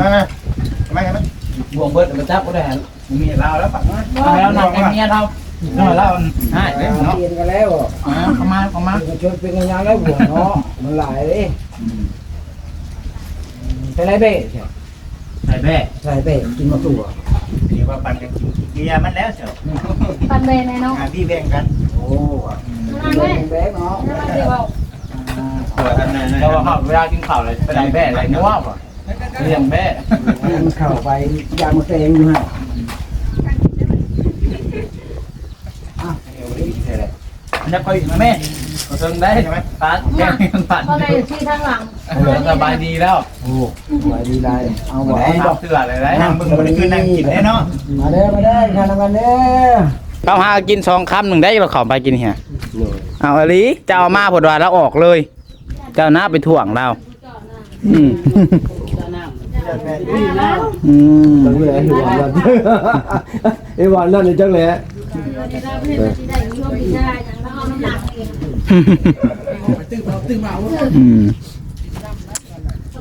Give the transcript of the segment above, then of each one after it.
มามาไม่ไม่บวงเบิดมาจับก็ได้ฮะมีเราแล้วปักมาเอาแล้วนำไอ้เมียเราน้อยแล้วให้เนาะเปลี่ยนกันแล้วอ่าเข้ามาเข้ามาชวนเป็นงานแล้วหัวเนาะมันหลายเลยไปไรเบ้ใช่ใส่แบ่ใส่เบ้กินมาตัวเดี๋ยวว่าปั่นกันเกียร์มันแล้วเชียวปันเบนเนาะงานพี่แบ่งกันโอ้นั่งแบแม่งแบงเนาะนั่งเดี๋ยวเอาตัวท่านนั่นเราว่าเวลากินข้าวเลยไปได้แบ่อะไรนัวป่ะ เลี้ยงแบ่มันเข้าไปยางมาเตงอยู่ฮะจะไปแม่เราเชิงได้ใช่ไหมตาแก้มผ่านก็ได้ที่ทางหลังสบายดีแล้วโอ้ไว้ดีไรเอาไว้เอาบอกเสื้ออะไรได้นั่งมึงมันคือนั่งกินแน่เนาะมาเด้อมาเด้อทานกันเด้อเขาหากินสองคำหนึ่งได้เราเขาไปกินเฮียเอาอลีเจ้าเอามาผดว่าแล้วออกเลย เจ้าหน้าไปถ่วงเรา อืม อืมจังเลยหัวมันไอ้วันนั่นนี่จังเลยได้ที่ได้ช่วงที่ได้แล้วเอาน้ำหนักเองอืม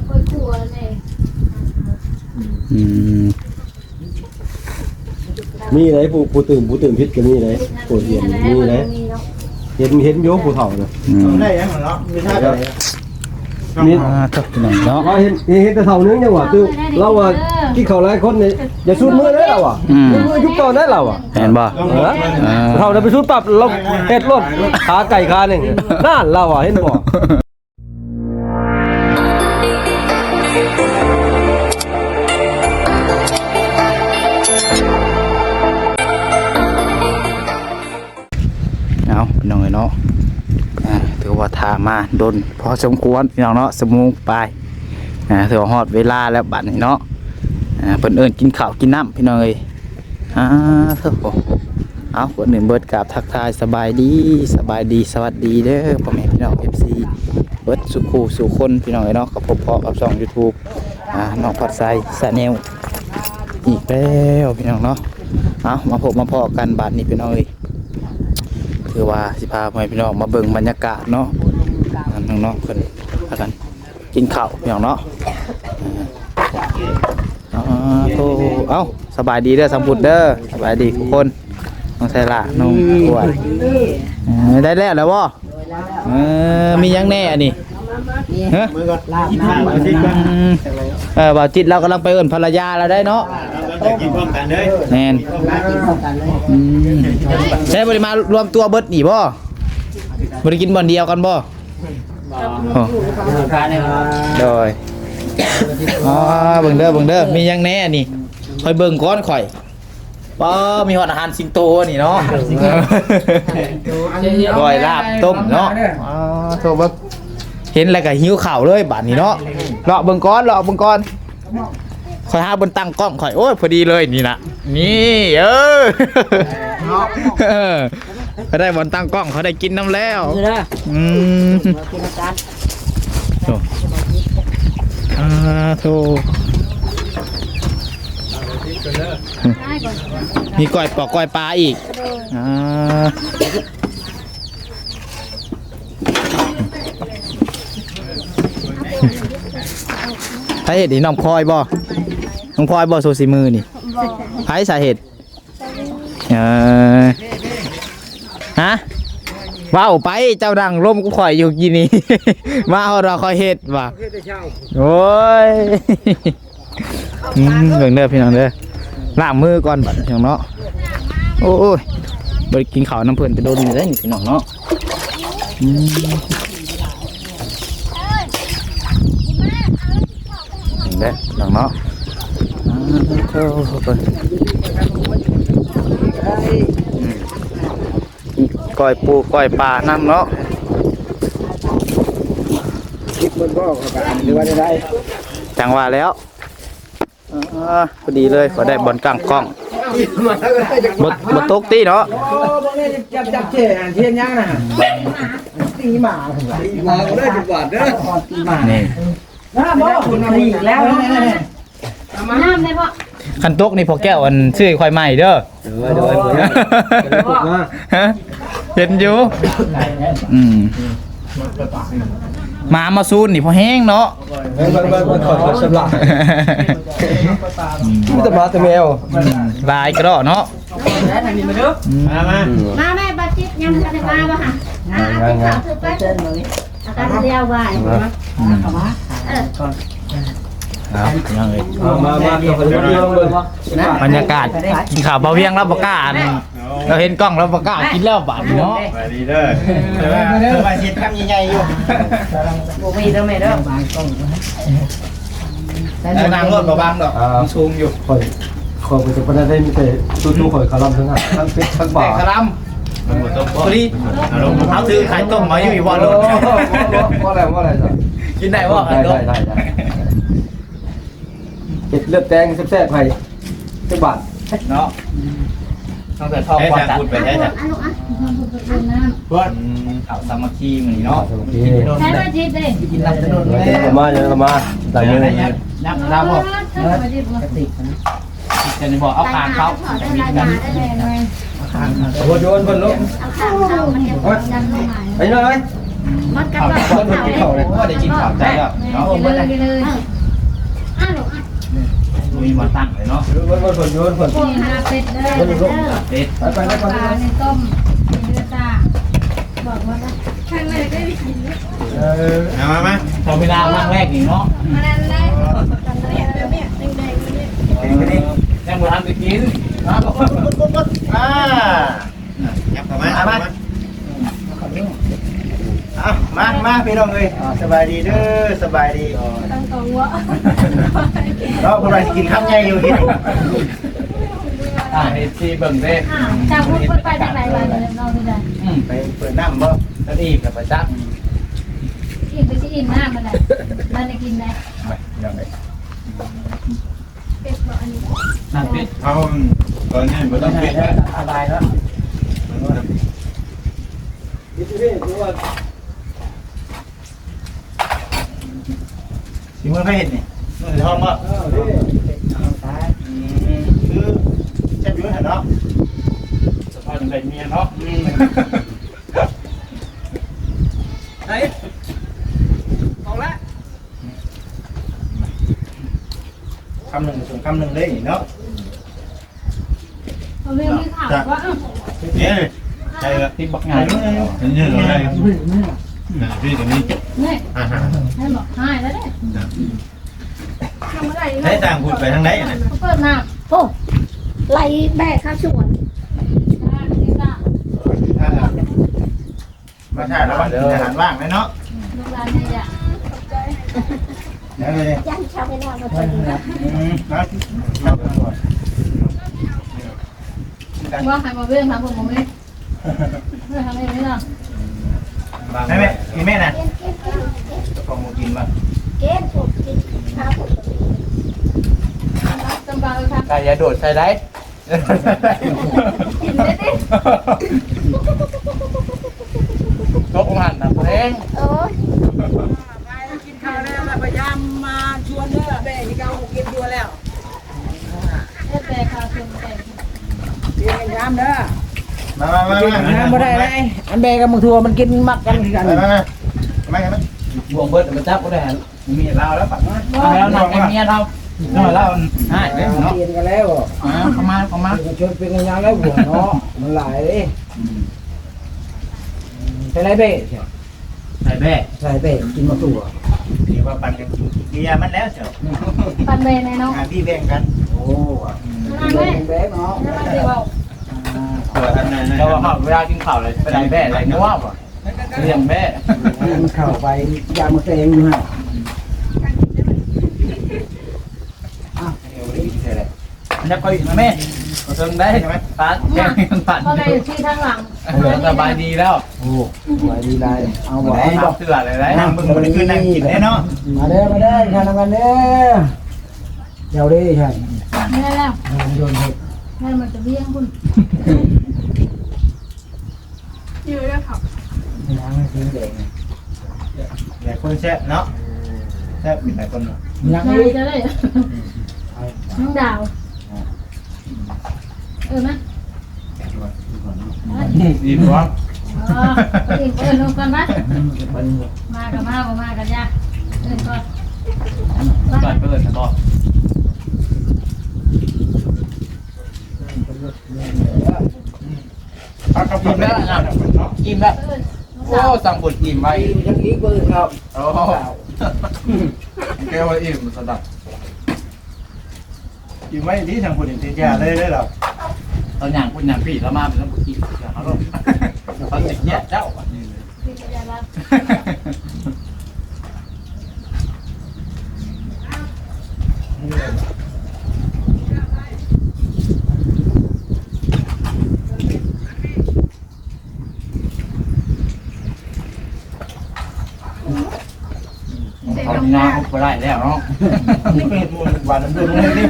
ค่อยคั่วเลยอืมมีไหนผู้ผู้ตื่นผู้ตื่นพิษก็มีไหนผู้เห็นมีไหนเห็นเห็นโยผู้เฒ่าน่ะอืมได้ยังเนาะไม่ใช่ เลยมีอ่าตกหน่อยเนาะว่าเห็นเห็นแต่เฒ่านึงจังหวะตื้อเราว่าที่เขาหลายคนนี่อย่าสุดมือได้เราอะอืมมือยุบก่อนได้เราอะเห็นบ่เอออ่าเฒ่าได้ไปสุดปั๊บเราเฮ็ดรถขาไก่ขาหนึงนั่นเราอะเห็นบ่ มาโดนพอสมควรพี่น้องเนาะสมูงไปอ่าถือว่าฮอดเวลาแล้วบัดนี้เนาะอ่าเพิ่นเอิ้นกินข้าวกินน้ำพี่น้องเอ้ยอ่าเถอะเอาคนหนึ่งเบิดกับทักทายสบายดีสบายดีสวัสดีเด้อพ่อแม่พี่น้อง FC เบิดสุขูสู่คนพี่น้องเอ้ยเนาะกับผมพอกับช่อง YouTube อ่าน้องพัดไซสแนลอีกแล้วพี่น้องเนาะเอามาพบมาพอกันบัดนี้พี่น้องเอ้ยคือว่าสิพาพ่อแม่พี่น้องมาเบิ่งบรรยากาศเนาะ นั่นน้องๆเพิ่นพากันกินข้าวพี่น้องเนาะอ่าโธ่เอ้าสบายดีเด้อสัมพุทธเด้อสบายดีทุกคนน้องไซละน้องกวดได้แล้วแล้วบ่เออมียังแน่อันนี้ฮะมือก่อนลาบน้ำมาสิก่อนอืมเออบาจิตเรากำลังไปเอิ้นภรรยาเราได้เนาะเราจะกินพร้อมกันเลยแน่นมากินพร้อมกันเลยใช้บริมารวมตัวเบิดนี่บ่บริกินบ่อนเดียวกันบ่ โอ้การเนี่ยโดยอ๋อเบิ่งเด้อเบิ่งเด้อมีหยังแน่นี่ค่อยเบิ่งก้อนข่อยป้ามีหอดอาหารสิงโตนี่เนาะก้อยลาบต้มเนาะอ๋อโทษเบิ่งเห็นแล้วก็หิวข้าวเลยบัดนี้เนาะเลาะเบิ่งก้อนเลาะเบิ่งก้อนข่อยหาบนตั้งกล้องข่อยโอ้ยพอดีเลยนี่นะนี่เออ เออเขาได้บนตั้งกล้องเขาได้กินน้ำแล้วคือนะอืมกินอาการโธ่อ่าโธ่ได้ก่อนมีก้อยปอกก้อยปลาอีกอ่าสาเหตุนี่น้องพลอยบ่น้องพลอยบ่โซซิมือนี่ไผสาเหตุเออ ฮะว้าวไปเจ้าดังร่มกูข่อยอยู่กินนี่มาเอาเราคอยเฮ็ดว่ะโอ้ยอืมเบิ่งเด้อพี่น้องเด้อล้างมือก่อนบัดพี่น้องเนาะโอ้ยบ่ได้กินข้าวน้ำเพิ่นไปโดนอยู่ได้นี่พี่น้องเนาะอืมเบิ่งเด้อพี่น้องเนาะอ่าโถ่เพิ่นอืม ก้อยปูก้อยปลาน้ำเนาะคลิปมันก็อาการหรือว่าได้จังหวะแล้วอ่าพอดีเลยขอได้บอลกลางกล้องบดบดตกตีเนาะโอ้บ่ได้จับจับเจ๊อ่านเทียนยังน่ะตีหมาผมว่าตีหมาก็ได้จุดบาทเด้อตีหมานี่น้าบ่คุณมาอีกแล้วนี่น้ำได้ปะคันตกนี่พอแก้วอันชื่อควายใหม่เด้อเออเดี๋ยวไอ้ คนนี้ตกมาฮะเห็นอยู่อืมหมามาซูนนี่พอแห้งเนาะเบิ่งเบิ่งเบิ่งเบิ่งขอขอสำลักมีแต่หมาแต่แมวลายกระดอเนาะมามามาแม่บาจิตยังไม่ได้มาบ่ค่ะอะเอาข่าวถือไปเดินเลยอาการเดียวไหวเออ ครับยังเลยมามามาเดี๋ยวขอดูเรื่องเบิ่งบรรยากาศกินข้าวเบาเวียงแล้วประกล้าศเราเห็นกล้องแล้วประกล้าศกินแล้วบาดเนาะไปดีเด้อแต่ว่าสบายชิดคำใหญ่ๆอยู่บ่มีเด้อแม่เด้อแต่นางรถบ่บางดอกมันสูงอยู่ข่อยขอยไปจะประเด็นมีแต่ตู้ๆข่อยคารัมทั้งนั้นทั้งเป็ดทั้งบ่าแต่ครัมมันบ่ต้องพอดีเอาซื้อขายต้มมาอยู่อีบอลรถว่าอะไรว่าอะไรจ้ะกินได้บ่ได้ขายต้ได้มได้ได้ เห็ดเลือดแดงแซ่บๆให้จังบาทเนาะต้องแต่ทองให้ความทางจัดพูดไปได้จ้ะอันนู้นอะเดินน้เพื่อนข่าวสามัคคีมือนี้เนาะโอเคำใช้บาจิตเด้กินลำถนนเดี๋ยวเรามาเดี๋ยวเรามาต่างยัเงินยับยับเราบอกใช้บาจิตบ่ติดนะจะนี่บอกเอาคางเขาถอดได้รายการได้เลยข้างๆโอ้โยนเพิ่นลูกเอาข่าวเข้ามันเห็นดันลงมาไอ้น้อยมันกับข่าวเราคนข่าวกินเด้ข้าวเลยก็ได้กินข้าวใจแล้วเนาะ กินเลยกินเลยอะลูกอะ มีมาตั้งเลยเนาะเพิ่นเพิ่นโยนเพิ่นพวกหาเป็ดเลยเด้อเด็ดไปไปไปปลาในต้มเดือตาบอกว่าข้างในได้กินเออเอามามพอเวลาครั้งแรกนี่เนาะมาแล้วเลยตอนนี้แบบนี้แดงๆนี่ยังบ่ทันไปกินนะบอกอ่ายับเข้ามาเอามาเอามามาพี่น้องเอ้ยสบายดีเด้อสบายดีต้องตัวเราคนเรากินข้าวใหญ่อยู่ที่นี่อ่าเอซีเบิ่งเด้จากพูดไปจากไหนมาเลยเราไม่ได้อืมไปเปิดน้ำบ่แล้วอีกกับประจักษ์กินไปที่อินหน้ามันเลยมันจะกินได้ไปยังไงเป็ดบอกอันนี้นั่นปิดเอาตอนนี้ไม่ต้องปิดแล้วสบายแล้ว สิมือไม่เห็นนี่มือทองบ่คือแช่บิ้วเห็นเนาะสภาพยังไงเมียเนาะเฮ้ยออกละคำหนึ่งส่งคำหนึ่งเลยเนาะเขาเรียกไม่ถามว่าเนี่ยใช่ครับที่บักไหนงานมันเนี่ยอะไรพี่ตรงนี้เนี่ยอ่าฮะให้บอกหายแล้วเนี่ยทำอะไร ใช้ต่างพูดไปทางไหนอะเขาเปิดน้ำโอ้ไหลแบกข้าวสวนนี่ก็มาถ่ายแล้วมันอาหารว่างเลยเนาะลูกหลานเนี่ยเดี๋ยวเลยย่างชาวไม่นอนมาเปิดนะอืมครับว่าใครมาเรื่องทำผมผมไม่เรื่องทำเองไม่หรอกแม่แม่กินแม่น่ะฟองมูกินป่ะ เก็บผมกินข้าวผมจำปาเลยครับแต่อย่าโดดใส่ได้กินได้ดิตกหันนะเพลงโอ้ยกินข้าวแล้วพยายามมาชวนเด้อแม่ที่เขากินตัวแล้วเล่นแต่ข้าวสวนแต่กินกันยามเด้อมามามากินกันยามบ่ได้เลยอันแบกับมึงทัวมันกินมักกันคือกันมามามามาบวงเบิดมาจับก็ได้ มีเราแล้วปักเอาแล้วนอนเมียเราหน่อยแล้วให้เนาะเรียนกันแล้วอ่าเข้ามาเข้ามาชวนเป็นกันยามแล้วหัวเนาะมันหลายเลยใส่ไรเบ้ใส่แบกใส่เบ้กินมาตัวเดี๋ยวว่าปั่นกันเบียร์มันแล้วเจ้าปันเบนในน้องงานพี่แบ่งกันโอ้นั่นแม่แบ๊กเนาะนั่นเดี๋ยวตัวท่านนั้นเราว่าเวลากินข้าวเลยไปได้แบกอะไรนึกว่าป่ะเลี้ยงแบกมันเข้าไปยามาเตงอยู่ฮะ มันจะไปอีกนะแม่มาเทิงได้ใช่ไหมปาดแกงมันปัดพอได้อยู่ที่ทางหลังสบายดีแล้วโอ้ไหวดีไรเอาไหวไอ้ดอกเสืออะไรได้นั่งมึงมันคือนั่งกินแน่เนาะมาเด้อมาเด้อทานกันเด้อเดี๋ยวดิใช่ไม่ได้แล้วโยนเห็ดแม่มันจะเบี้ยงคุณอยู่ด้วยครับน้ำสีแดงหลายคนแซ่บเนาะแซ่บหลายคนเนาะยังนายอีกจะได้น้องดาว เออไหมดีมั้งเออเอิ้นเอิ้นลงก่อนนะมากับมาบ่มากันยากเอิ้นก่อนก่อนเปิดบอกกกับอิ่แล้วนะอิ่มแล้วเอิ้นโอ้สั่งบดอิ่มไว้ยังอีกเบิ่งครับโอ้แกว่าอิ่มสดับ อยู่ไม่ดีทางคนอื่นที่ยาเลยเลยหรอตอนอย่างคุณอย่างพี่แล้วมาเป็นแล้วบุกินอย่างเขาลงเขาติดเนี่ยเจ้าอะนี่เลย พี่ก็จะรับ เขา ไปได้แล้วเนาะวานน้ำดุนเลยนี่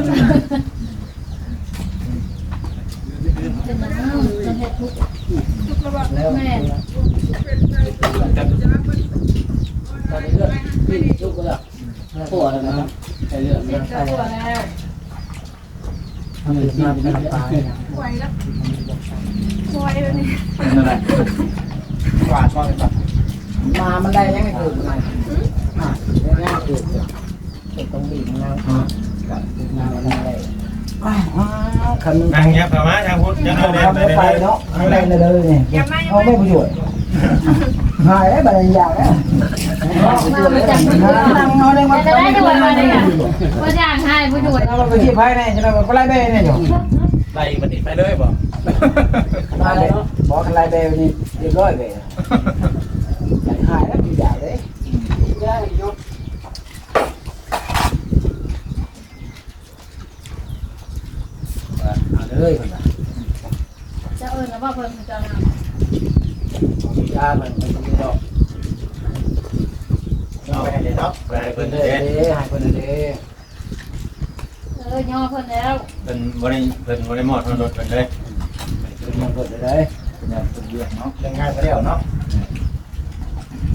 จะมาเอาจะเฮ็ดทุกแล้วแม่ตอนนี้เลือกพี่จุกก็แล้วปวดแล้วนะครับไอ้เรื่องเฮ็ดก็ตัวแล้วทำเป็นมาเป็นตายนั่นแหละหวานก้อนเลยปมามันได้ยังไงเกิดมาอ่าได้ยังไงเกิดเกิดตรงบีบ นะมามันได้อ้าวคำนึงนั่งยับประมาณทางพุทธยังเอาเดินทำไปไม่ไปเลยเนาะไม่ได้เลยเนี่ยเอาไม่ประโยชน์หายแล้วบรรยากแล้วมามาจากมันนั่งเอาได้มาจะได้ด้วยมาเนี่ยบ่ย่างให้บ่อยู่เราไปที่ภายในจะได้มาไล่เบ้เนี่ยอยู่ไล่ปฏิไปเลยบ่มาเลยบอกไล่เบ้นี่เรียบร้อยเลยหายแล้วอยากเลย ได้ยกเอาเลยมันจะเอิ้นว่าเพิ่นจะนยามันมันมีดอกเอาไปเลยเนาะไปให้เพิ่เพิ่นนเด้เด้ให้เพิ่นเด้เออย่อเพิ่นแล้วเพิ่นบ่ได้เพิ่นบ่ได้หมอดรถเพิ่นเลยเพิ่นมันเพิ่นได้เป็นอย่างเป็นเรื่องเนาะ ยังง่ายไปแล้วเนาะ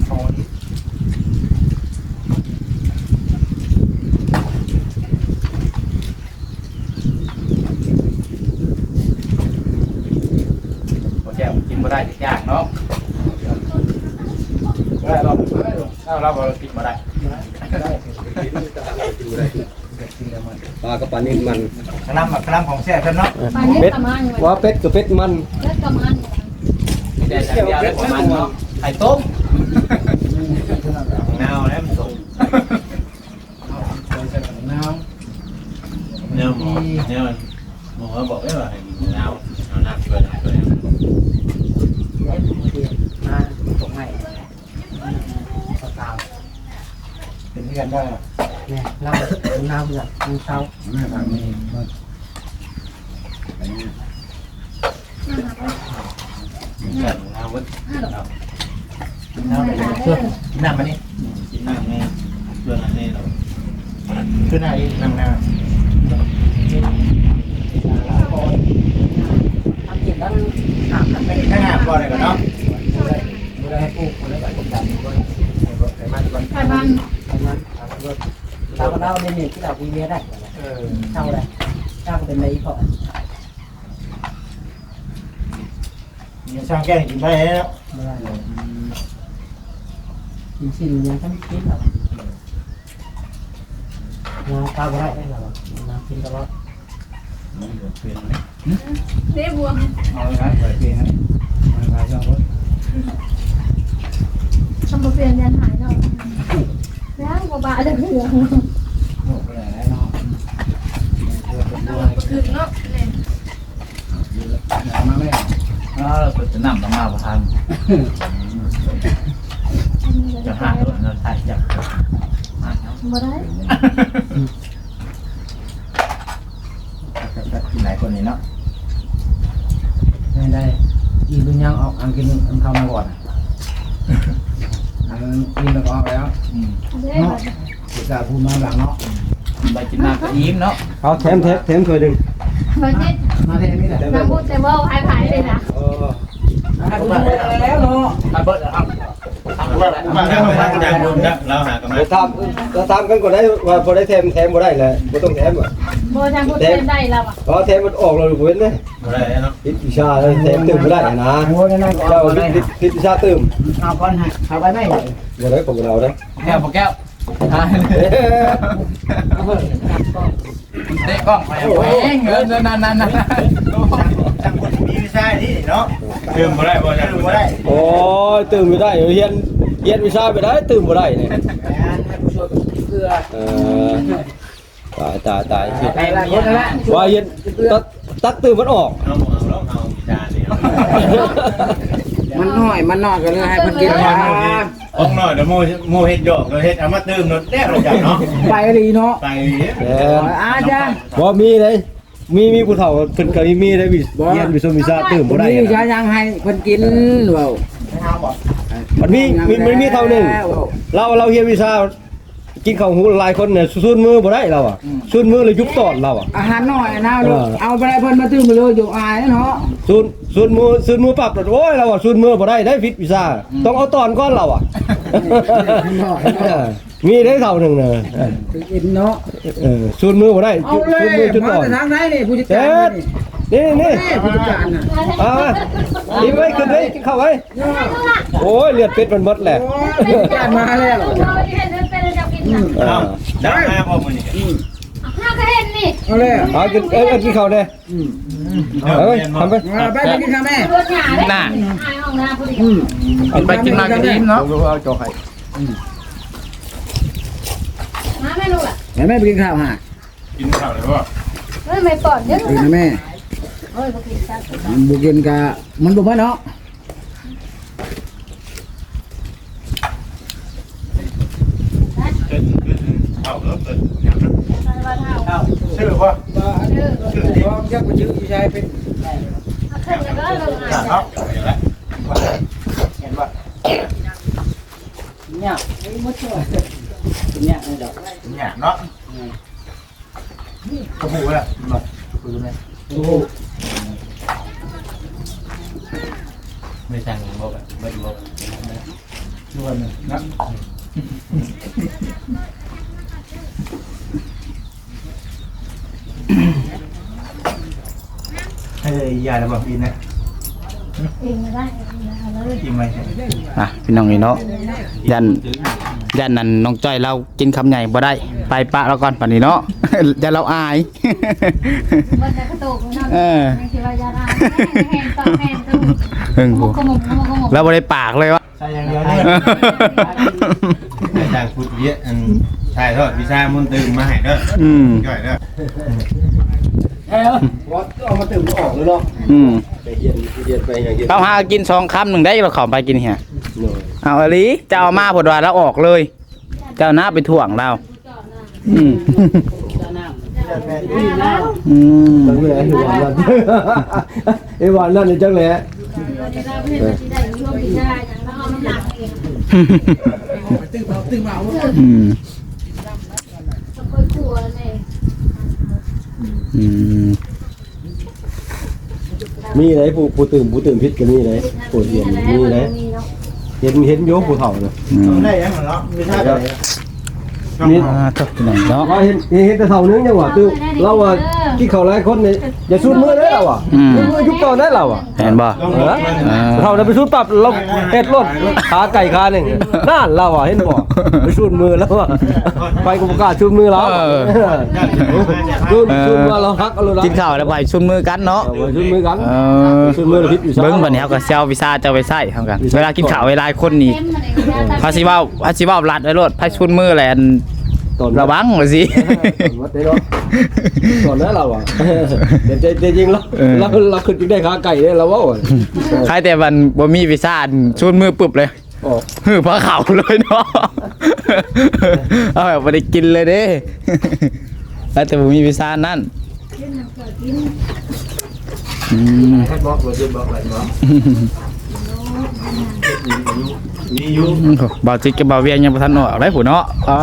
โอ้ย พอแก้วกินมา ได้ทุกอย่างเนาะได้เราถ้าเราเรากินมาได้ปลากระปานิ่มันกระลำกระลำของแซ่บเพิ่นเนาะปานนี้เป็ดประมาณอยู่ว่าเป็ดกับเป็ดมันเล็กประมาณแต่อย่างเดียวได้ประมาณเนาะไข่ต้มนาวแล้วมันสุกน้เนี่ยหมอเนี่ยมันหมอบอกไว้ว่าให้กินนาวเอาน้ำช่วยน้ำช่วยำมาตรงไหนสกาว เป็นเพื่อนได้เนี่ยน้ำน้ำเบื่อน้ำเศร้าแม่ทางนี้เพื่อนนาวเว้ยกินน้ำไปเลยเพื่อนกินน้ำมานี่กินน้ำนี่เพื่อนอันนี้เราขึ้นหน้าอีกน้ำน้ทำกินแล้วอาบน้ำำไม่ได้ข้างหน้าก่อนเลยก่อนเนาะ ไม่ได้ให้ปลูกไม่ได้ให้ดำด้วย ไปมันก่อน ไข่มัน ทำนั้น เราเราเนี่ยที่เราคุยได้เออเท่าไรเท่าเป็นไรก็มีช่างแก้กินไปแล้วไม่ได้เลยกินสิ่งยังต้องกินหรอน้ำตาไม่ได้หรอน้ำกินตลอดเปลี่ยนไหมเด้บวงเอาเลยนะเปลี่ยนนะไม่ไปช่างรถทำบ่เปลี่ยนยันหายเนาะแล้วบ่บาจะเหลือง โอ้โหแล้วเนาะ คือ เนาะเลยมาแม่เราจะนำมาประทานจะหาตัวเราถ่ายจากบ่ได้กินหลายคนนี่เนาะไม่ได้อีกยังออกอังกินอันเข้ามาก่อนอันกินแล้วก็ออกแล้วเด้เนาะเดี๋ยวจะพูดมาหลังเนาะไปกินน้ำก็ยิ้มเนาะเอาแถมแถมแถมถ้ว นึ่งบ่มาเทนี่แหละน้ำพูดแต่ว่าหายหายเลยนะเออพูดแล้วเนาะมาเบิร์ดครับทำรถว่าว่าถ้ามันดังรุ่นนะเราหากันมาเราทำเราทำกันก่อนได้ว่าพอได้แถมแถมบ่ได้เลยบ่ต้องแถมอะโบทางพูดเป็นได้แล้วอะเพราะแถมมันออกเราเว้นเลยบ่ได้เนาะพิษชาเลยแถมตื่มบ่ได้นะโอ้ยนั่นก็เจ้าพิษชาตื่มเอาก่อนให้เอาไปไม่ได้บ่ได้ของเราเด้แก้วแก้ว เตะกล้องไปเองเงินนั่นนั่นนั่นทางคนมีวิชานี่เนาะลืมบ่ได้บ่ได้บ่ได้โอ้ตื่มไม่ได้เฮียนเฮียนวิชาไม่ได้ตื่มบ่ได้เนี่ยให้ผู้ช่วยเกลืออตายตายตายผิดไปละคนละว่าเฮียนตักตักตื่มมันออกเอาเอาเอาวิชานี่ มันน้อยมันน้อยก็เลยให้เพิ่นกินยาองหน่อยเดี๋ยวโมโมเฮ็ดหยอกเราเฮ็ดเอามาเติมรถแรกเราจับเนาะไปดีเนาะไปแหมอาจารย์บ่มีเลยมีมีผู้เฒ่าเพิ่นก็มีได้วิเฮียนวิชาวิชาตื่มบ่ได้มียานะยังให้เพิ่นกินเว้ามันมีมีมันมีเท่าหนึงเราเราเฮียนวิชา กินข้าวหูหลายคนเนี่ยซุนมือบ่ได้เราอะซุนมือเลยยุบตอดเราอะอาหารน้อยนะลูกเอาไปได้เพิ่นมาตื้มไปเลยอยู่อายเนาะซุนซุนมือซุนมือปรับโอ้ยเราอะซุนมือบ่ได้ได้ฟิตวิชาต้องเอาตอนก้อนเราอะมีได้เท่าหนึงเนอะกินเนาะเออซุนมือบ่ได้เอาเลยซุนมือจุดมาอ่อนทางไหนนี่ผู้จัดเจ็การดนี่นี่นี่ผู้จัดการน่ะเอามาดีไว้ขึ้นเลยเข้าไว้โอ้ยเลือดเป็ดมันหมดแหละโอ้ยผู้จัดการมาแล้ว เราเห็นเป็นจะกินน่ะเอเอาอดังมาบ่มื้อนี้ข้าก็เห็นนี่เอาเลยเอากินเอ้ยเอากินข้าวเด้เอาไปทำไปเอาไปไปกินข้าวแม่รถหนาเลยอายห้องน้ำพอดีอืมไปกินมากินอิ่มเนาะเอาจอให้มาแม่ลูกอะแม่แม่ไปกินข้าวหากินข้าวเลยบ่เฮ้ยไม่ปอดเยอะกินนะแม่เฮ้ยพอกินซะมันบุกินกะมันบุกมเนาะ เกินข้าวแล้วเกินอย่างนั้นมาเท่าชื่อบ่ชื่อพร้อมจะไปชื่อพี่ชายเป็นขึ้นแล้วก็ลงมาครับเห็นแล้วเนี่ยไอ้มดช่วยเนี่ยไอ้ดอกเนี่ยเนาะกระหูแล้วบ่คุยกันไหมโอ้โหไม่สั่งบ่แบบบ่บ่ด้วยนะ ให้ยาแล้วบ่กินนะเองไม่ได้เลยกินไหมอะพี่น้องนี่เนาะยันยันนั่นน้องจ้อยเรากินคำใหญ่บ่ได้ ไปปะเราก่อนป่านนี้เนาะอย่าเราอายมันจะกระตุกนั่นเออไม่คิดว่าจะได้แห้งต่อแห้งต่อเพิ่งขพูมุกขมุกขมุกขมุกแล้วบ่ได้ปากเลยวะใช่อย่างเดียวนี่ให้ทางพุทธเวียอันถ่ายทอดวิชามุนตื่นมาให้เด้ออืม ย่อยเด้อเอ้าว่าเอามาตื่มออกเลยเนาะอืมไปเฮียนเฮียนไปอย่างเงี้ยเขาหากินสองคำหนึ่งได้เราเขอไปกินเฮียหน่อยเอาอลีเจ้าเอามาผดว่าแล้วออกเลย เจ้าหน้าไปถ่วงเรา อืมอืมจังเลยไอ้หวานนั่นไอ้หวานนั่นนี่จังเลยวันนี้เราเพื่อนที่ได้ร่วมพิจารณาอย่างเราเอาน้ำหนักเอง ตึ้งเอาตึ้งเอาอืมจะค่อยกลัวเลยอืมมีไหนผู้ผู้ตื่มผู้ตื่มพิษก็มีไหนผู้เฮียนมีไหนเห็นเห็นโยผู้เฒ่าเนาะอืมได้ยังเหรอวิชาอะไร นี่อ่าทุกหน่อยเนาะว่าเห็นเห็นแต่เฒ่านึงจังหวะตื้อเราว่ากินข้าวหลายคนนี่อย่าสูดมือได้เราอะอืมมือยุบตอนได้เราอะเห็นบ่ลองเอดูออ่าเฒ่าได้ไปสูดปั๊บเราเฮ็ดรถขาไก่ขาหนึงนั่นเราอะเห็นบ่ไปสูดมือแล้วอะไปก็บ่กล้าสูดมือเราสูดสูดมาเราฮักเอาเลยกินข้าวแล้วไปชุนมือกันเนาะเอาไปสูดมือกันเออสูดมือแล้วพิษอยู่ซะเบิ้งบัดนี้เขาก็เซลวิซาเจะไปใส่เท่ากันเวลากินข้าวเวลาคนนี่เต็มมันเองพาสิเว้าพาสิเว้าลัดไว้โลดพาชุนมือแหละอัน ตอนระวังว่าสิวัดได้เนาะตอนนั้นเราอะแต่แต่จริงเราเราเราขึ้นได้ขาไก่เนี่ยเราว่าใครแต่มันบ่มีวีซ่าชุนมือปึ๊บเลยออกหือพระเขาเลยเนาะเอาแบบบ่ได้กินเลยเด้แล้วแต่บ่มีวีซ่านั่นอืมให้บอกว่าจะบอกอะไรเนาะ มีอยู่บ่าวจิกกับบ่าวเวียงยังบ่ทันออกได้ผู้เนาะอ่า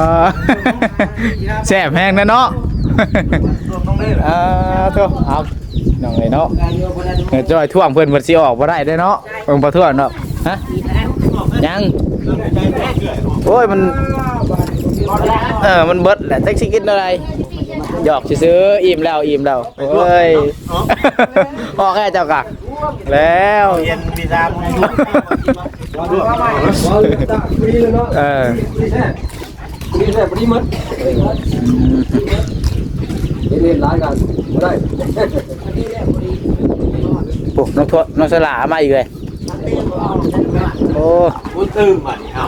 แซ่บแฮงนะเนาะรวมต้องได้อ่าโทษเอาน้องเอ้ยเนาะเดี๋ยวจอยท่วงเพิ่นเพิ่นสิออกบ่ได้เด้อเนาะเพิ่นบ่ท่วงเนาะฮะยังโอ้ยมันเออมันเบิดแหละแท็กซี่กินอะไรหยอกซื้ออิ่มแล้วอิ่มแล้วโอ้ยออกแค่เจ้ากะ แล้ว เรียนวีซ่ามึงเออนี่แหละพอดีมัดเล่นร้ายกันไม่ได้ปุ๊บน้องทวน้องสลามาอีกเลยโอ้มึงตื่นมาดิเอา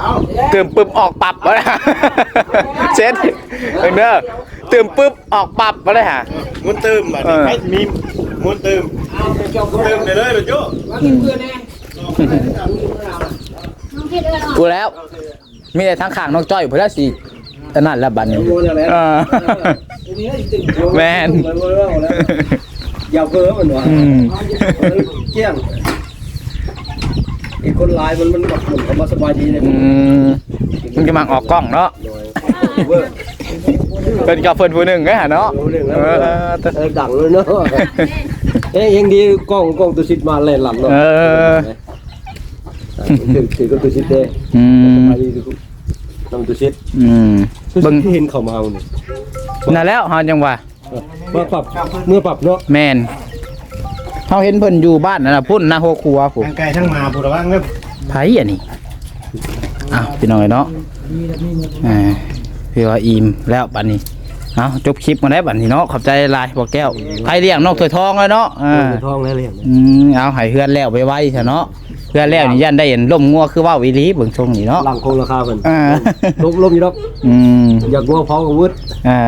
เอาเติมปึ๊บออกปับมาเลยฮะเซ็ตเองเด้อเติมปึ๊บออกปับมาเลยฮะมึงตื่นมาดิให้มีมึงตื่นตื่น กูแล้ว มีแต่ทั้งข้างน้องจ้อยเพื่อสิอันนั้นแล้วบัดนี้เออแมนอย่าเพ้อมันวะอืมเกี้ยงอีกคนลายมันมันแบบเหมือนเขามาสบายดีเนี่ยอืมมันจะมาออกกล้องเนาะเวอร์เป็นกับเพิ่นผู้หนึ่งไงฮะเนาะเรื่องเอแล้วอแต่เออดังเลยเนาะ เอ้ยยังดีกล้องกล้องตัวชิดมาแล่นหลับเนาะเออ ถือถือก็ตัวชิดเด้อืมสบายดีทุกนำตัวชิดอืมตัวเบิ่งชิดที่เห็นเขามาเอาเนี่ยนั่นแล้วเฮาจังว่าเมื่อปรับเมื่อปรับเนาะแม่นเฮาเห็นเพิ่นอยู่บ้านนั่นน่ะพุ่นหน้าหัวครัวผมทั้งไกลทั้งมาพูดว่าเงี้ยไผอันนี้อ้าวพี่น้องเอ้ยเนาะอ่าพี่ว่าอิ่มแล้วบัดนี้ เอาจบคลิปมาได้วบัดนี้เนาะขอบใจหลายบอกแก้วใครเลี้ยงนกถวยทองเลยเนาะอ่าเงินทองแล้วเลยอืมเอาให้เฮือนแล้วไปไว้ซะเนาะเฮือนแล้วนี่ยันได้เห็นล่มงัวคือว่าวอีหลีเบิ่งทรงนี่เนาะหลังคงราคาเพิ่นอ่าลบลบอยู่ดอกอืมอยากงัวเผากับวุฒิอ่า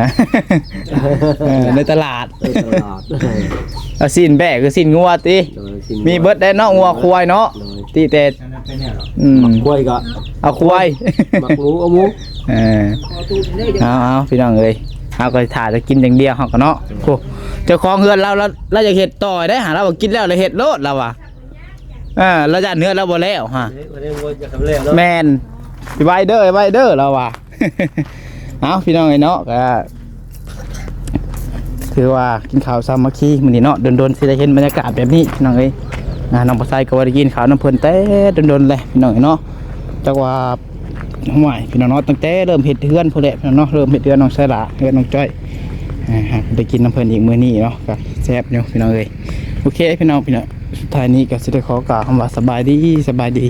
เออในตลาดเออตลาดเอาสินแบกคือสินงัวติมีเบิดได้เนาะงัวควายเนาะตีแต่อืมกล้วยก็เอาควาย หมักหมูเอาหมู เออเอาเอาพี่น้องเอ้ย เอาก็ถ่ายจะกินอย่างเดียวเฮาก็เนาะโอ้เจ้าของเฮือนเราเราเราอยากเฮ็ดต่อได้หาเราบอกกินแล้วเราเฮ็ดโลดเราว่ะอ่าเราจะเนื้อเราบ่แล้วฮะวันนี้วัวจะทำแล้วเนาะแมนไวเดอร์ไวเดอร์เราว่ะเอาพี่น้องไอ้เนาะก็คือว่ากินข้าวสามัคคีมื้อนี้เนาะโดนๆสิได้เห็นบรรยากาศแบบนี้พี่น้องเอ้ยอ่าน้องปลาไซก็ว่าได้กินข้าวน้ำเพิ่นแต่โดนๆเลยพี่น้องเอ้ยเนาะจักว่า ห่วยพี่น้องเนาะตั้งแต่เริ่มเห็ดเฮือนพุ่นแหละพี่น้องเนาะเริ่มเห็ดเฮือนน้องไสละเฮือนน้องจ้อยได้กินน้ำเพลินอีกมื้อนี้เนาะก็แซ่บอยู่พี่น้องเอ้ยโอเคพี่น้องพี่น้องสุดท้ายนี้ก็สิได้ขอกล่าวคำว่าสบายดีสบายดี